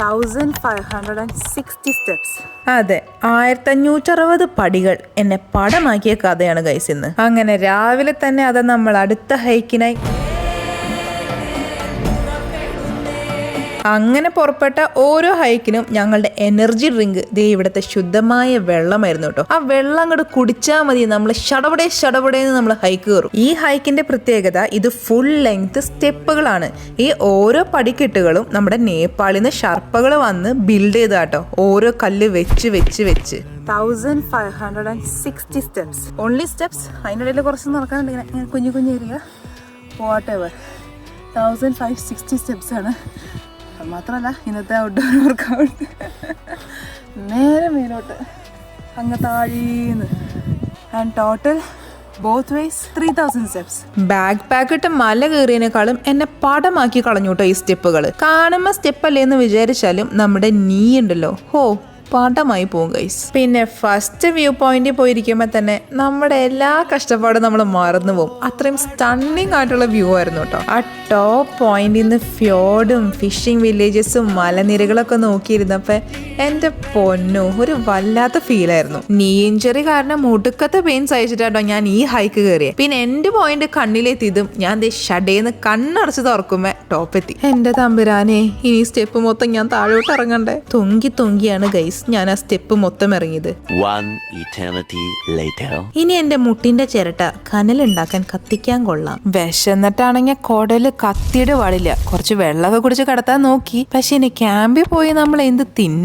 Thousand five hundred and sixty steps അതെ ആയിരത്തഞ്ഞൂറ്ററുപത് പടികൾ എന്നെ പടമാക്കിയ കഥയാണ് ഗൈസ് ഇന്ന്. അങ്ങനെ രാവിലെ തന്നെ അത് നമ്മൾ അടുത്ത ഹൈക്കിനായി അങ്ങനെ പുറപ്പെട്ട ഓരോ ഹൈക്കിനും ഞങ്ങളുടെ എനർജി ഡ്രിങ്ക് ദേ ഇവിടുത്തെ ശുദ്ധമായ വെള്ളമായിരുന്നു കേട്ടോ. ആ വെള്ളം അങ്ങോട്ട് കുടിച്ചാൽ മതി. നമ്മൾ ഷടപടേ ഷടപടേന്ന് നമ്മൾ ഹൈക്ക് കയറും. ഈ ഹൈക്കിന്റെ പ്രത്യേകത ഇത് ഫുൾ ലെങ്ത് സ്റ്റെപ്പുകളാണ്. ഈ ഓരോ പടിക്കെട്ടുകളും നമ്മുടെ നേപ്പാളിൽ നിന്ന് ഷർപ്പകൾ വന്ന് ബിൽഡ് ചെയ്താട്ടോ ഓരോ കല്ല് വെച്ച് വെച്ച് വെച്ച്. Thousand five hundred and sixty steps only steps അതിനിടയിൽ കുറച്ച് നടക്കാനുണ്ട്. ഇങ്ങനെ കുഞ്ഞു കുഞ്ഞു area. Whatever thousand five sixty steps ആണ്. മാത്രമല്ല ഇന്നത്തെ ഔട്ട്ഡോർ വർക്കൗട്ട് നേരെ മേലോട്ട്. അങ്ങ് താഴീന്ന്. And total both ways three thousand steps backpack ഇട്ട് മല കയറിയതിനേക്കാളും എന്നെ പടമാക്കി കളഞ്ഞു കേട്ടോ ഈ സ്റ്റെപ്പുകൾ കാണുമ്പോൾ സ്റ്റെപ്പല്ലേ എന്ന് വിചാരിച്ചാലും നമ്മുടെ നീ ഉണ്ടല്ലോ. ഹോ പടമായി പോകും ഗൈസ് പിന്നെ ഫസ്റ്റ് വ്യൂ പോയിന്റിൽ പോയിരിക്കുമ്പോൾ തന്നെ നമ്മുടെ എല്ലാ കഷ്ടപ്പാടും നമ്മൾ മറന്നു പോകും അത്രയും സ്റ്റണ്ണിങ് ആയിട്ടുള്ള വ്യൂ ആയിരുന്നു കേട്ടോ ആ ടോപ്പ് പോയിന്റിൽ നിന്ന് ഫ്യോർഡും ഫിഷിംഗ് വില്ലേജസും മലനിരകളൊക്കെ നോക്കിയിരുന്നപ്പോൾ എന്റെ പൊന്നു ഒരു വല്ലാത്ത ഫീലായിരുന്നു നീ ഇഞ്ചറി കാരണം മുടുക്കത്തെ പെയിൻ സഹിച്ചിട്ടാട്ടോ ഞാൻ ഈ ഹൈക്ക് കയറിയത് പിന്നെ എന്റെ പോയിന്റ് കണ്ണിലെത്തിയതും ഞാൻ ഷഡേന്ന് കണ്ണടച്ച് തുറക്കുമ്പോ ടോപ്പ് എത്തി. എന്റെ തമ്പുരാനെ ഇനി സ്റ്റെപ്പ് മൊത്തം ഞാൻ താഴോട്ട് ഇറങ്ങണ്ടേ? തൊങ്കി തൊങ്കിയാണ് ഗൈസ് ഞാൻ ആ സ്റ്റെപ്പ് മൊത്തം ഇറങ്ങിയത്. One eternity later. ഇനി എന്റെ മുട്ടിന്റെ ചിരട്ട കനലുണ്ടാക്കാൻ കത്തിക്കാൻ കൊള്ളാം. വിശന്നിട്ടാണെങ്കിൽ കുടൽ കത്തിയുടെ പാടില്ല കുറച്ച് വെള്ളമൊക്കെ കുടിച്ച് കടത്താൻ നോക്കി. പക്ഷെ ഇനി ക്യാമ്പിൽ പോയി നമ്മൾ എന്ത് തിന്നും?